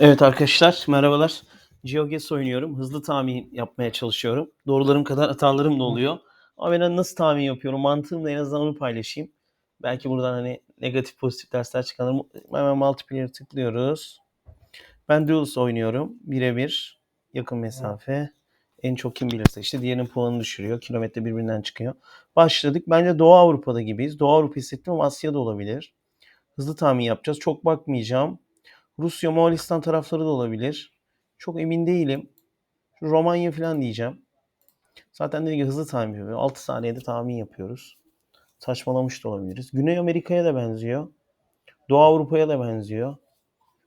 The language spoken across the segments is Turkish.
Evet arkadaşlar merhabalar. GeoGuess oynuyorum. Hızlı tahmin yapmaya çalışıyorum. Doğrularım kadar hatalarım da oluyor. Ama ben nasıl tahmin yapıyorum mantığımla en azından onu paylaşayım. Belki buradan hani negatif pozitif dersler çıkarır. Hemen multiplayer tıklıyoruz. Ben Duels oynuyorum. Birebir. Yakın mesafe. En çok kim bilirse işte diğerinin puanını düşürüyor. Kilometre birbirinden çıkıyor. Başladık. Bence Doğu Avrupa'da gibiyiz. Doğu Avrupa hissettim ama Asya'da olabilir. Hızlı tahmin yapacağız. Çok bakmayacağım. Rusya, Moğolistan tarafları da olabilir. Çok emin değilim. Romanya falan diyeceğim. Zaten dediğim gibi hızlı tahmin yapıyorum. 6 saniyede tahmin yapıyoruz. Saçmalamış da olabiliriz. Güney Amerika'ya da benziyor. Doğu Avrupa'ya da benziyor.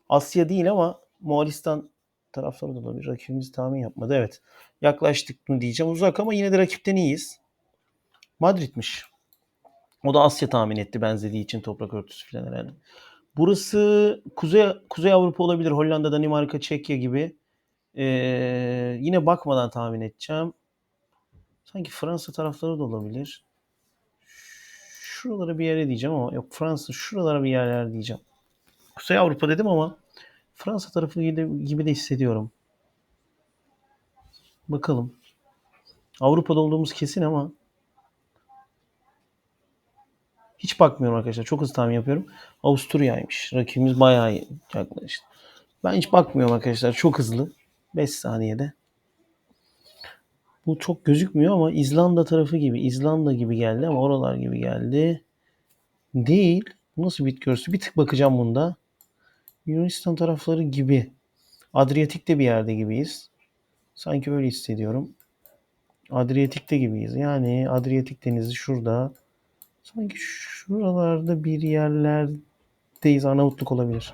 Asya değil ama Moğolistan tarafları da olabilir. Rakibimiz tahmin yapmadı. Evet. Yaklaştık mı diyeceğim. Uzak ama yine de rakipten iyiyiz. Madrid'miş. O da Asya tahmin etti benzediği için toprak örtüsü falan herhalde. Burası Kuzey Kuzey Avrupa olabilir. Hollanda, Danimarka, Çekya gibi. Ee, yine bakmadan tahmin edeceğim. Sanki Fransa tarafları da olabilir. Şuralara bir yere diyeceğim ama yok Fransa şuralara bir yerler diyeceğim. Kuzey Avrupa dedim ama Fransa tarafı gibi de, hissediyorum. Bakalım. Avrupa'da olduğumuz kesin ama hiç bakmıyorum arkadaşlar. Çok hızlı tahmin yapıyorum. Avusturya'ymış. Rakibimiz bayağı yaklaştı. Ben hiç bakmıyorum arkadaşlar. Çok hızlı. 5 saniyede. Bu çok gözükmüyor ama İzlanda tarafı gibi. İzlanda gibi geldi ama oralar gibi geldi. Değil. Nasıl bitki örtüsü? Bir tık bakacağım bunda. Yunanistan tarafları gibi. Adriyatik'te bir yerde gibiyiz. Sanki öyle hissediyorum. Adriyatik'te gibiyiz. Yani Adriyatik denizi şurada. Sanki şuralarda bir yerlerdeyiz. Arnavutluk olabilir.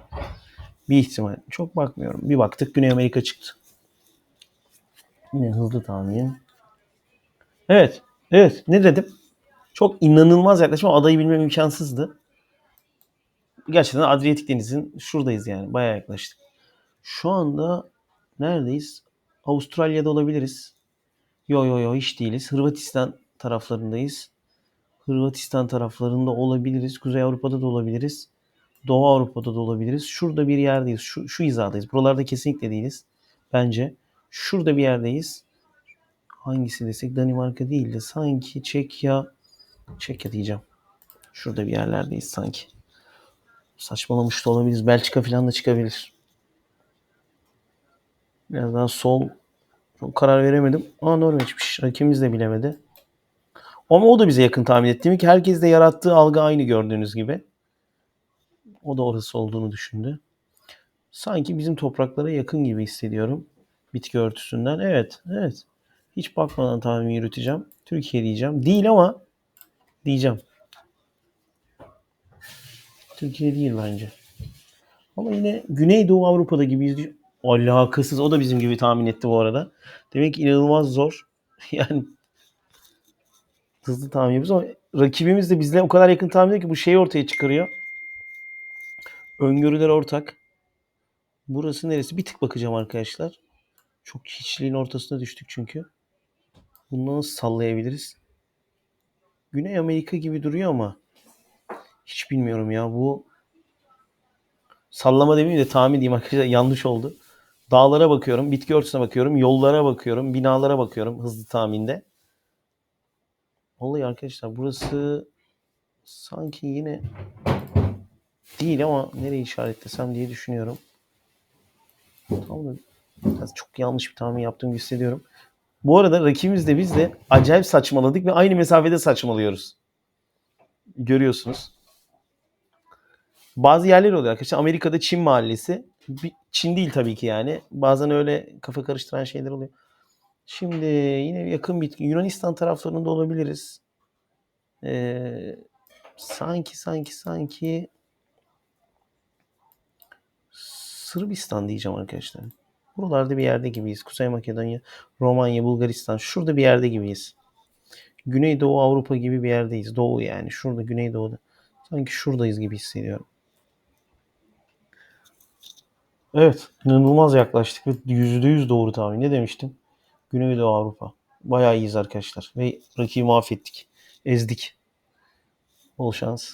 Bir ihtimal. Çok bakmıyorum. Bir baktık Güney Amerika çıktı. Yine hızlı tahmin. Evet. Evet. Ne dedim? Çok inanılmaz yaklaşım. Adayı bilmem imkansızdı. Gerçekten Adriyatik Denizi'nin şuradayız yani. Bayağı yaklaştık. Şu anda neredeyiz? Avustralya'da olabiliriz. Yo yo yo hiç değiliz. Hırvatistan taraflarındayız. Hırvatistan taraflarında olabiliriz. Kuzey Avrupa'da da olabiliriz. Doğu Avrupa'da da olabiliriz. Şurada bir yerdeyiz. Şu, şu hizadayız. Buralarda kesinlikle değiliz. Bence. Şurada bir yerdeyiz. Hangisi desek Danimarka değil de sanki Çekya Çekya diyeceğim. Şurada bir yerlerdeyiz sanki. Saçmalamış da olabiliriz. Belçika falan da çıkabilir. Biraz daha sol çok karar veremedim. Aa Norveç'miş. Rakibimiz de bilemedi. Ama o da bize yakın tahmin etti. ki herkes de yarattığı algı aynı gördüğünüz gibi. O da orası olduğunu düşündü. Sanki bizim topraklara yakın gibi hissediyorum. Bitki örtüsünden. Evet, evet. Hiç bakmadan tahmin yürüteceğim. Türkiye diyeceğim. Değil ama diyeceğim. Türkiye değil bence. Ama yine Güneydoğu Avrupa'da gibiyiz. Alakasız. O da bizim gibi tahmin etti bu arada. Demek ki inanılmaz zor. Yani hızlı tahmin yapıyoruz ama rakibimiz de bizle o kadar yakın tahmin ediyor ki bu şeyi ortaya çıkarıyor. Öngörüler ortak. Burası neresi? Bir tık bakacağım arkadaşlar. Çok hiçliğin ortasına düştük çünkü. Bunu nasıl sallayabiliriz? Güney Amerika gibi duruyor ama hiç bilmiyorum ya bu sallama demeyeyim de tahmin diyeyim arkadaşlar yanlış oldu. Dağlara bakıyorum, bitki örtüsüne bakıyorum, yollara bakıyorum, binalara bakıyorum hızlı tahminde. Vallahi arkadaşlar burası sanki yine değil ama nereye işaretlesem diye düşünüyorum. Tam da biraz çok yanlış bir tahmin yaptığımı hissediyorum. Bu arada rakibimiz de biz de acayip saçmaladık ve aynı mesafede saçmalıyoruz. Görüyorsunuz. Bazı yerler oluyor arkadaşlar. Amerika'da Çin mahallesi. Çin değil tabii ki yani. Bazen öyle kafa karıştıran şeyler oluyor. Şimdi yine yakın bir Yunanistan taraflarında olabiliriz. Ee, sanki sanki sanki Sırbistan diyeceğim arkadaşlar. Buralarda bir yerde gibiyiz. Kuzey Makedonya, Romanya, Bulgaristan. Şurada bir yerde gibiyiz. Güneydoğu Avrupa gibi bir yerdeyiz. Doğu yani. Şurada Güneydoğu'da. Sanki şuradayız gibi hissediyorum. Evet. inanılmaz yaklaştık ve %100 doğru tahmin. Ne demiştim? Güneydoğu Avrupa. Bayağı iyiyiz arkadaşlar. Ve rakibi mahvettik. Ezdik. Bol şans.